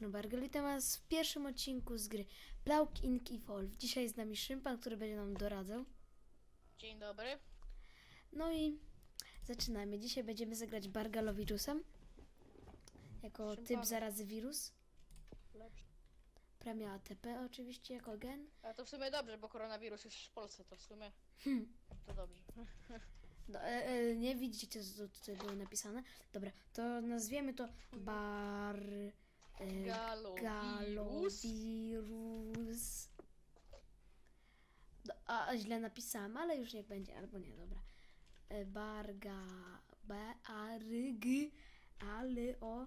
strony Bargel. Witam Was w pierwszym odcinku z gry Plauk Ink Evolve. Dzisiaj jest z nami Szympan, który będzie nam doradzał. Dzień dobry. No i zaczynamy. Dzisiaj będziemy zagrać Bargalowirusem. Jako typ Szympanem. zarazy wirus. Lepszy. Premia ATP oczywiście jako gen. A to w sumie dobrze, bo koronawirus jest w Polsce, to w sumie Hmm. to dobrze. E, e, nie widzicie, co tu- tutaj było napisane. Dobra, to nazwiemy to Bar... Galowirus. Galowirus. No, a, a źle napisałam, ale już niech będzie, albo nie, dobra. E, Barga, B, A, R, G, ale o,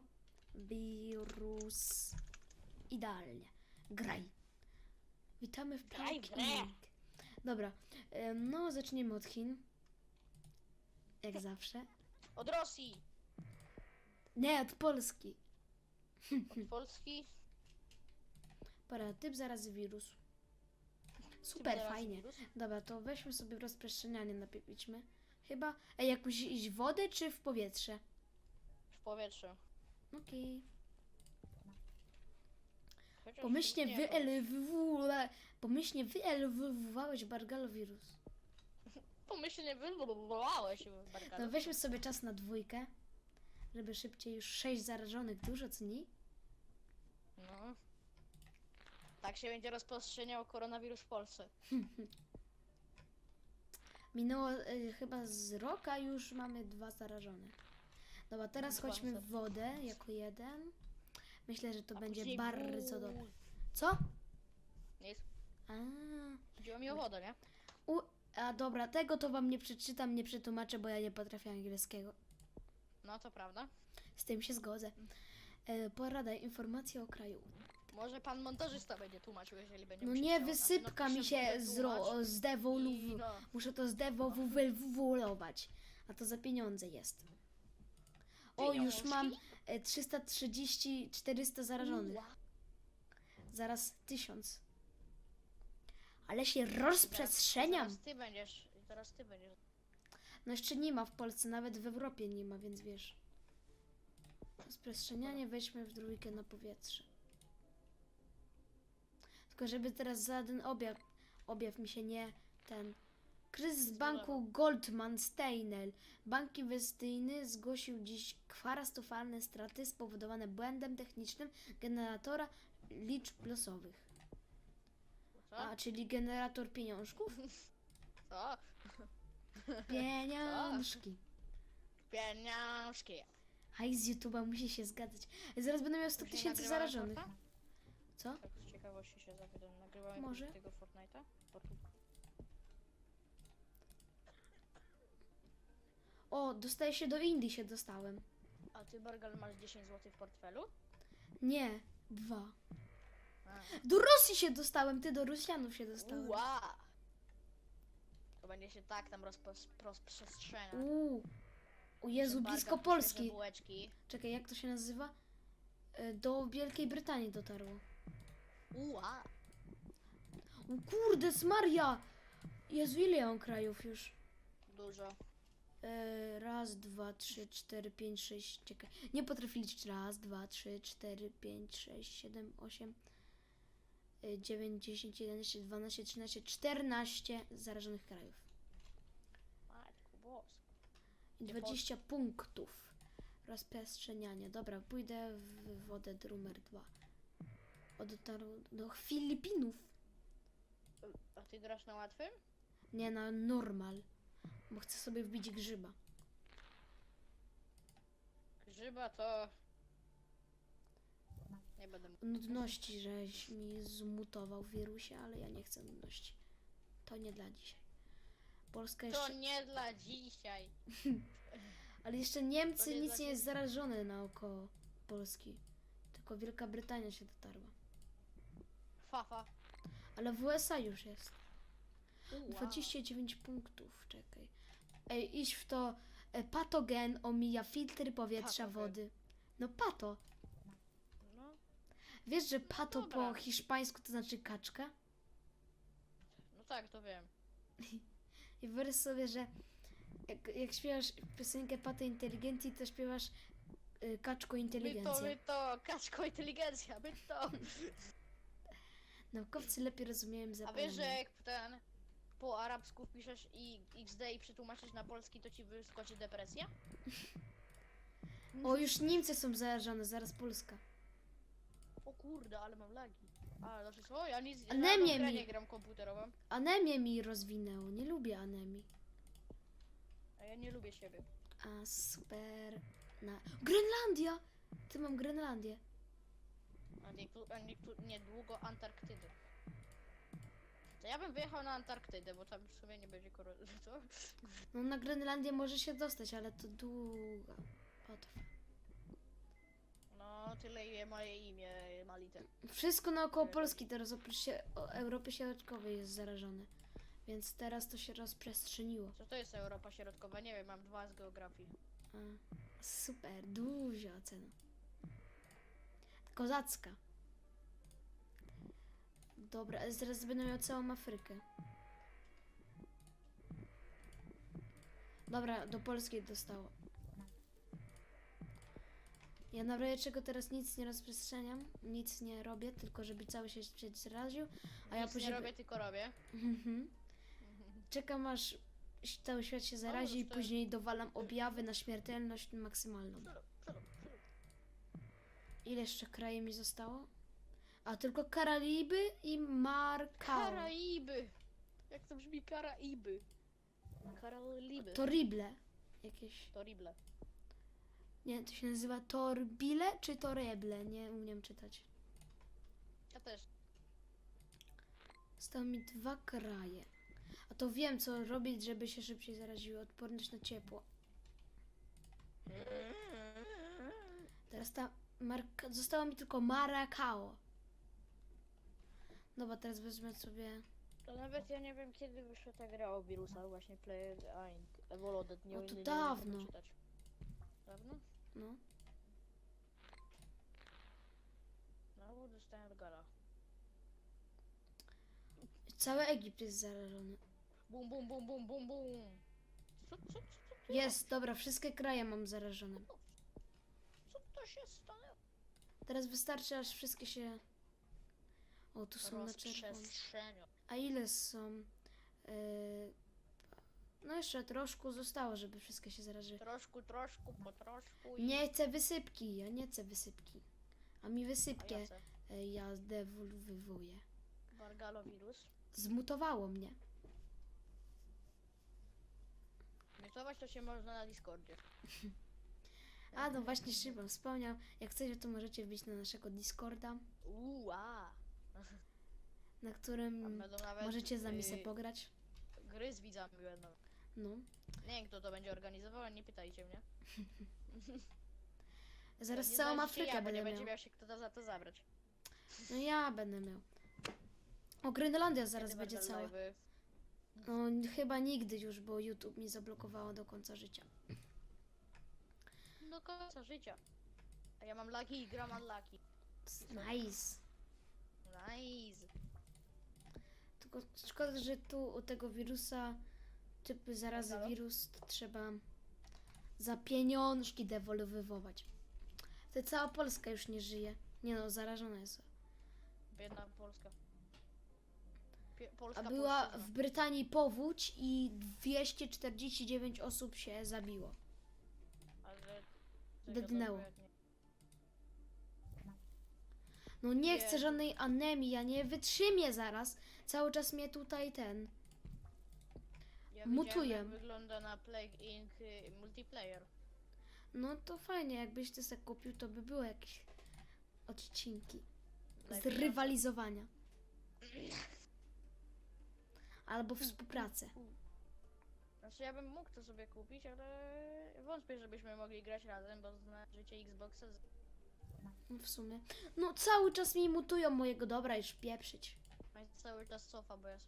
wirus. Idealnie. Graj. Witamy w Graj w Plague grę. Inc. Dobra, e, no zaczniemy od Chin. Jak zawsze. Od Rosji, Nie, od Polski. Od Polski. Para, typ zarazy wirus. Super, zaraz fajnie. wirus. Dobra, to weźmy sobie rozprzestrzenianie, napięćmy. Chyba. Ej, jakoś iść w wodę czy w powietrze? W powietrze. Okej. Chociaż Pomyślnie nie, wyelewuła. Pomyślnie wyelewowałeś bargalowirus. Pomyślnie wywołałeś w No weźmy sobie czas na dwójkę. Żeby szybciej już sześć zarażonych dużo, co nie? No. Tak się będzie rozprzestrzeniał koronawirus w Polsce. Minęło y, chyba z roka już mamy dwa zarażone. Dobra, teraz Dwa chodźmy w wodę jako jeden. Myślę, że to A będzie później bardzo dobre. Co? Nic. A, Chodziło mi o wodę, nie? u, a dobra, tego to wam nie przeczytam, nie przetłumaczę, bo ja nie potrafię angielskiego. No to prawda. Z tym się zgodzę. E, porada, informacje o kraju. Może pan montażysta będzie tłumaczył, jeżeli będzie No nie, wysypka Znaczy, mi się zdewoluw... i no. Muszę to zdewoluwować. A to za pieniądze jest. O, już Pieniążki? mam e, 330, 400 zarażonych. Zaraz 1000. Ale się rozprzestrzeniam. Teraz ty będziesz, teraz ty będziesz. No jeszcze nie ma w Polsce, nawet w Europie nie ma, więc wiesz. Rozprzestrzenianie weźmy w trójkę na powietrze. Tylko żeby teraz żaden objaw, objaw mi się nie ten. Kryzys banku Goldman Steinel. Bank inwestycyjny zgłosił dziś kwarastofalne straty spowodowane błędem technicznym generatora liczb losowych. Co? A, czyli generator pieniążków? Co? Pieniążki. Pieniążki. Haj z YouTube'a musi się zgadzać. Zaraz będę miał 100 Później tysięcy zarażonych. Co? Tak z ciekawości się zapytam. Nagrywamy Może. tego Fortnite'a? Fortnite. O, dostaję się do Indii, się dostałem. A ty, Bargal, masz 10 zł w portfelu? Nie, dwa. A. Do Rosji się dostałem, ty do Rosjanów się dostałem. Ua! To będzie się tak tam rozprzestrzeniać. Uuu. O Jezu, blisko Polski. Bułeczki. Czekaj, jak to się nazywa? E, Do Wielkiej Brytanii dotarło. Ua! O kurde, Maria! Jezu, ile ja mam krajów już? Dużo. E, raz, dwa, trzy, cztery, pięć, sześć. Czekaj. Nie potrafię liczyć. Raz, dwa, trzy, cztery, pięć, sześć, siedem, osiem, e, dziewięć, dziesięć, jedenaście, dwanaście, trzynaście, czternaście zarażonych krajów. Matku boska. I Gdzie 20 punktów rozprzestrzeniania. Dobra, pójdę w wodę numer dwa. O, dotarł do Filipinów. A ty grasz na łatwym? Nie, na normal. Bo chcę sobie wbić grzyba. Grzyba to... Nie będę. Nudności, żeś mi zmutował w wirusie, ale ja nie chcę nudności. To nie dla dzisiaj. Polska To jeszcze... nie dla dzisiaj. Ale jeszcze to Niemcy nie nic dla nie jest zarażone naokoło Polski. Tylko Wielka Brytania się dotarła. Fafa. Ale w USA już jest. Ua. 29 punktów, czekaj. Ej, iść w to. E, patogen omija filtry powietrza, Patogen. wody. No pato. No, Wiesz, że pato po hiszpańsku to znaczy kaczka? no tak, to wiem. I wyobraź sobie, że jak, jak śpiewasz piosenkę Pato Inteligencji, to śpiewasz y, kaczko My to, inteligencja. my to, kaczko inteligencja, my to. Naukowcy lepiej rozumieją A zapalenie. wiesz, że jak ten po arabsku wpiszesz i XD i przetłumaczysz na polski, to ci wyskoczy depresja? O, już Niemcy są zarażone, zaraz Polska. O kurde, ale mam lagi. A, znaczy co? Ja nic Anemię mi- nie gram komputerową, Anemię mi rozwinęło, nie lubię anemii. a ja nie lubię siebie. A super. Na... Grenlandia! Ty mam Grenlandię. A, niektó- a niektó- niedługo Antarktydy. To ja bym wyjechał na Antarktydę, bo tam w sumie nie będzie koro... Co? No na Grenlandię może się dostać, ale to potrwa. No, tyle ile moje imię ma liter. Wszystko naokoło Polski teraz oprócz się, o, Europy Środkowej jest zarażone. Więc teraz to się rozprzestrzeniło. Co to jest Europa Środkowa? Nie wiem, mam dwa z geografii. A, super, duża ocena. Kozacka. Dobra, zaraz będę miał całą Afrykę. Dobra, do Polski dostało. Ja na razie czego teraz nic nie rozprzestrzeniam, nic nie robię, tylko żeby cały świat zaraził, a ja Nic później... nie robię, tylko robię. Mhm. Czekam aż cały świat się zarazi i to- później dowalam objawy na śmiertelność maksymalną. Ile jeszcze kraje mi zostało? A tylko Karaiby i Markao. Karaiby! Jak to brzmi Karaiby? Karaiby. To... Torible. Jakieś. Torible. Nie, to się nazywa Torbile czy Toreble? Nie umiem czytać. Ja też. Zostały mi dwa kraje. A to wiem, co robić, żeby się szybciej zaraziły. Odporność na ciepło. Teraz ta marka... Zostało mi tylko Maracao. Dobra, teraz wezmę sobie... To nawet ja nie wiem kiedy wyszła ta gra o wirusach, właśnie Player Inc. Evoloded, nie, O, to nie, nie. Dawno? No. No, dostałem gala. Cały Egipt jest zarażony. Bum, bum, bum, bum, bum, bum. Co, co, co, co, co, Jest, dobra, wszystkie kraje mam zarażone. co to się stanęło? Teraz wystarczy, aż wszystkie się... O, tu są na czerwono. Rozprzestrzenią. A ile są? Yy... No jeszcze troszkę zostało, żeby wszystkie się zaraziły. Troszku, troszku, po troszku i... Nie chcę wysypki, ja nie chcę wysypki. A mi A wysypkę ja zdewolwuję. Bargalowirus. Zmutowało mnie. Miotować to się można na Discordzie. A no właśnie Szymon wspomniał, jak chcecie to możecie wbić na naszego Discorda, Uuu, a. na Tam którym będą nawet możecie z nami y, sobie pograć. Gry z widzami będą. No. Nie wiem kto to będzie organizował, ale nie pytajcie mnie. Zaraz nie całą znajdziecie Afrykę ja, bo nie będę będzie miał. miał się kto to za to zabrać. No ja będę miał. O, Grenlandia zaraz Kiedy będzie cała. live'y? No chyba nigdy już, bo YouTube mi zablokowało do końca życia. Do końca życia. A ja mam lagi i gram unlucky. Nice. Nice. Tylko szkoda, że tu u tego wirusa, typy zarazy Halo? wirus, to trzeba za pieniążki dewolwywować. To cała Polska już nie żyje. Nie no, zarażona jest. Biedna Polska. Pie Polska A była polszczyzna. w Brytanii powódź i 249 osób się zabiło. Ale... Dednęło. Jak nie- No nie chcę żadnej anemii, ja nie wytrzymię zaraz. Cały czas mnie tutaj ten. Ja Mutuję. widziałem, jak wygląda na Plague Inc. y, multiplayer. No to fajnie, jakbyś ty sobie kupił, to by było jakieś odcinki z Najpierw- rywalizowania. Albo współpracę. Znaczy ja bym mógł to sobie kupić, ale wątpię, żebyśmy mogli grać razem, bo zna życie Xboxa z... No w sumie. No cały czas mi mutują mojego dobra już pieprzyć. No i cały czas cofa, bo ja s-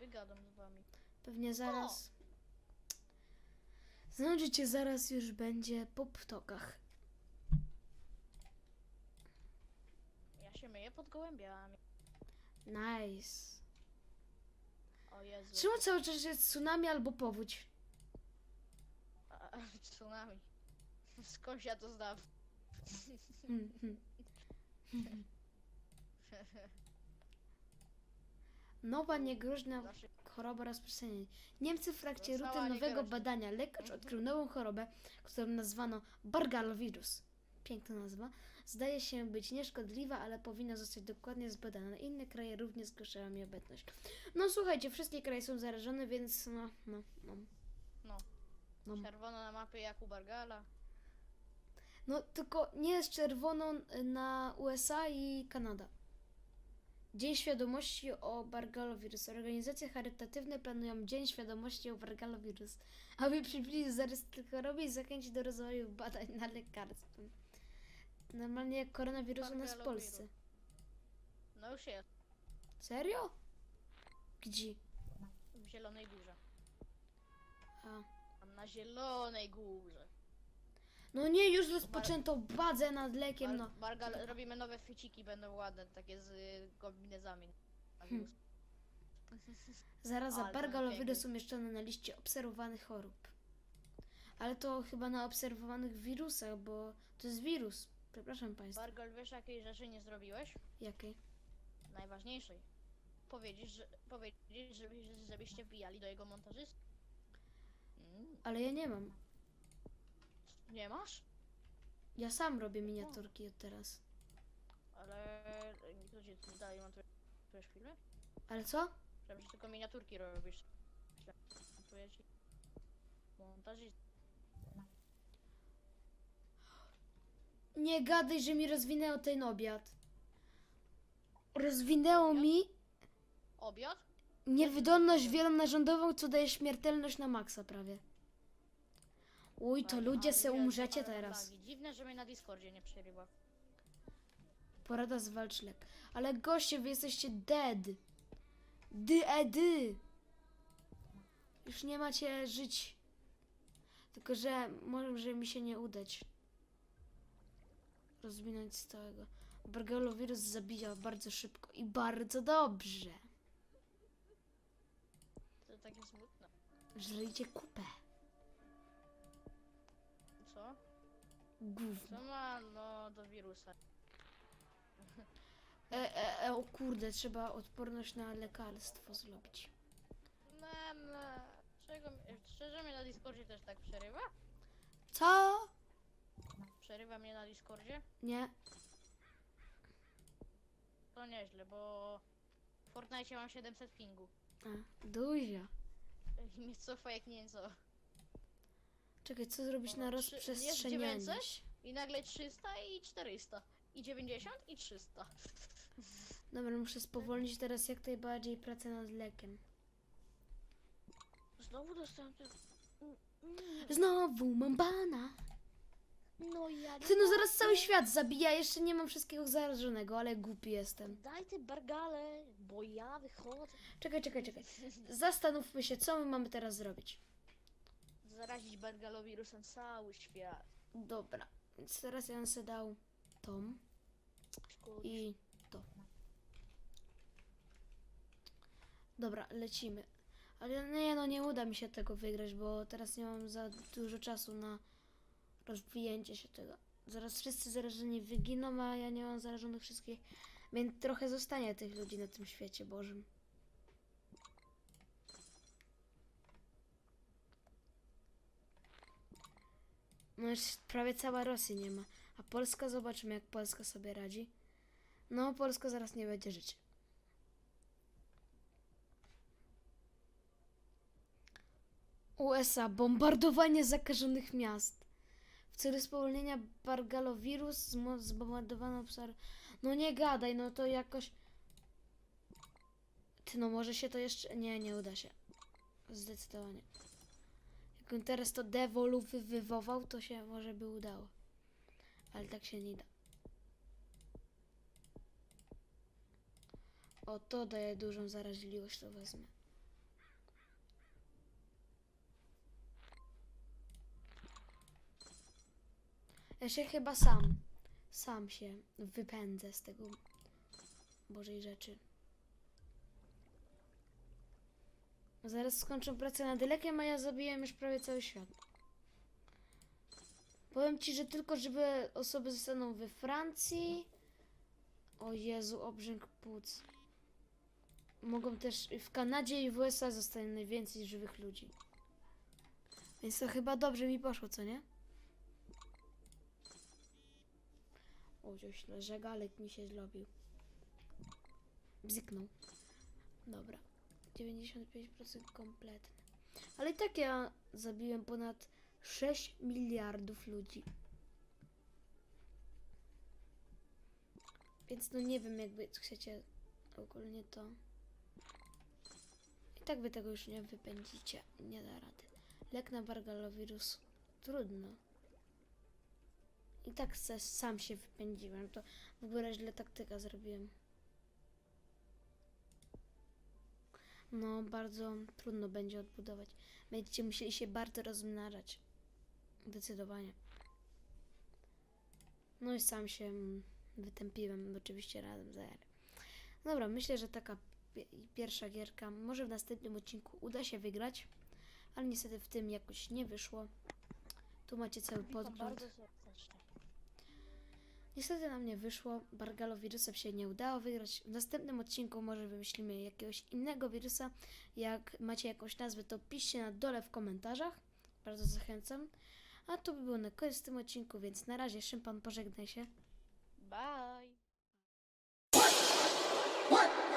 Sobie gadam z wami. Pewnie zaraz. Znajdziecie zaraz już będzie po ptokach. Ja się myję pod gołębiami. Nice. O Jezu. Czemu cały czas jest tsunami albo powódź? A, tsunami. Skąd ja to znam? Nowa niegroźna choroba rozprzestrzenienia. Niemcy w trakcie Została ruty nowego niegroźna. badania lekarz odkrył nową chorobę, którą nazwano Bargalowirus. Piękna nazwa. Zdaje się być nieszkodliwa, ale powinna zostać dokładnie zbadana. Inne kraje również zgłaszają jej obecność. No słuchajcie, wszystkie kraje są zarażone, więc no, no, no. no, No, czerwono na mapie jak u Bargala. no tylko nie jest czerwono na USA i Kanada. Dzień Świadomości o Bargalowirus. Organizacje charytatywne planują Dzień Świadomości o Bargalowirus, aby przybliżyć zarys tej choroby i zachęcić do rozwoju badań na lekarstwo. Normalnie jak koronawirus u nas w. Polsce. No już jest, Serio? Gdzie? w Zielonej Górze. A. Tam na Zielonej Górze. No nie, już rozpoczęto bazę nad lekiem, no. Bargal, robimy nowe fyciki, będą ładne, takie z y, kombinezami. Hmm. Zaraza Ale Bargalowirus pięknie. umieszczona na liście obserwowanych chorób. Ale to chyba na obserwowanych wirusach, bo to jest wirus. Przepraszam Państwa. Bargal, wiesz jakiej rzeczy nie zrobiłeś? Jakiej? Najważniejszej. Powiedzieć, że, powiedzieć żeby, żebyście wbijali do jego montażysty. Mm, Ale ja nie mam. Nie masz? Ja sam robię miniaturki od teraz. Ale kto ci tu daje montujesz filmy? Ale co? Przecież tylko miniaturki robisz. Montuję ci. Montażysta. Nie gadaj, że mi rozwinęło ten obiad. Rozwinęło Obiad? mi Obiad? niewydolność wielonarządową, co daje śmiertelność na maksa prawie. Uj, to ludzie se umrzecie teraz. lagi. Dziwne, że mnie na Discordzie nie przerywa. Porada zwalcz lek. Ale goście, wy jesteście dead. Dy edy. Już nie macie żyć. Tylko, że może mi się nie udać. Rozwinąć z całego. Bargalowirus zabija bardzo szybko i bardzo dobrze. To takie smutne. Żrejcie kupę. Gówno. Co ma no do wirusa? E, e, e, o kurde, trzeba odporność na lekarstwo zrobić. No, no. Czego, mi- szczerze mnie na Discordzie też tak przerywa? Co? Przerywa mnie na Discordzie? Nie. To nieźle, bo w Fortnite mam 700 pingu. A, dużo. I mnie cofa jak nieco. Czekaj, co zrobić na trzy- rozprzestrzenianie jest 900? się? I nagle 300 i 400. I 90 i 300. Dobra, muszę spowolnić teraz jak najbardziej pracę nad lekiem. Znowu dostałem ten... Znowu mam bana. No ja nie Ty no zaraz cały świat zabija, jeszcze nie mam wszystkiego zarażonego, ale głupi jestem. Daj ty bargale, bo ja wychodzę. Czekaj, czekaj, czekaj. Zastanówmy się, co my mamy teraz zrobić. Zarazić bargalowirusem cały świat. Dobra, więc teraz ja bym sobie dał tom i to. Dobra, lecimy. Ale nie, no nie uda mi się tego wygrać, bo teraz nie mam za dużo czasu na rozwijęcie się tego. Zaraz wszyscy zarażeni wyginą, a ja nie mam zarażonych wszystkich, więc trochę zostanie tych ludzi na tym świecie Bożym. No już prawie cała Rosji nie ma. A Polska, zobaczymy jak Polska sobie radzi. No, Polska zaraz nie będzie żyć. USA. Bombardowanie zakażonych miast. W celu spowolnienia bargalowirus zbombardowano obszar... No nie gadaj, no to jakoś... Ty, no może się to jeszcze... Nie, nie uda się. Zdecydowanie. Jakbym teraz to dewoluwywował, to się może by udało. Ale tak się nie da. O, to daje dużą zaraźliwość, to wezmę. Ja się chyba sam, sam się wypędzę z tego Bożej rzeczy. Zaraz skończę pracę nad lekiem, a ja zabiłem już prawie cały świat. Powiem ci, że tylko żeby osoby zostaną we Francji. O Jezu, obrzęk płuc. Mogą też w Kanadzie i w USA zostanie najwięcej żywych ludzi. Więc to chyba dobrze mi poszło, co nie? O, źle, żegalek mi się zrobił. Bzyknął. Dobra. 95% kompletny. Ale i tak ja zabiłem ponad 6 miliardów ludzi. Więc no nie wiem, jakby chcecie ogólnie to. I tak wy tego już nie wypędzicie. Nie da rady. Lek na bargalowirus. Trudno. I tak se, sam się wypędziłem. To w ogóle źle taktyka zrobiłem. No, bardzo trudno będzie odbudować. Będziecie musieli się bardzo rozmnażać. Zdecydowanie. No i sam się mm, wytępiłem, oczywiście razem z AR. Dobra, myślę, że taka pi- pierwsza gierka, może w następnym odcinku uda się wygrać, ale niestety w tym jakoś nie wyszło. Tu macie cały podgląd. Niestety nam nie wyszło, Bargalo wirusa się nie udało wygrać. W następnym odcinku może wymyślimy jakiegoś innego wirusa. Jak macie jakąś nazwę, to piszcie na dole w komentarzach. Bardzo zachęcam. A to by było na koniec w tym odcinku, więc na razie Szympan pożegnaj się. Bye! What?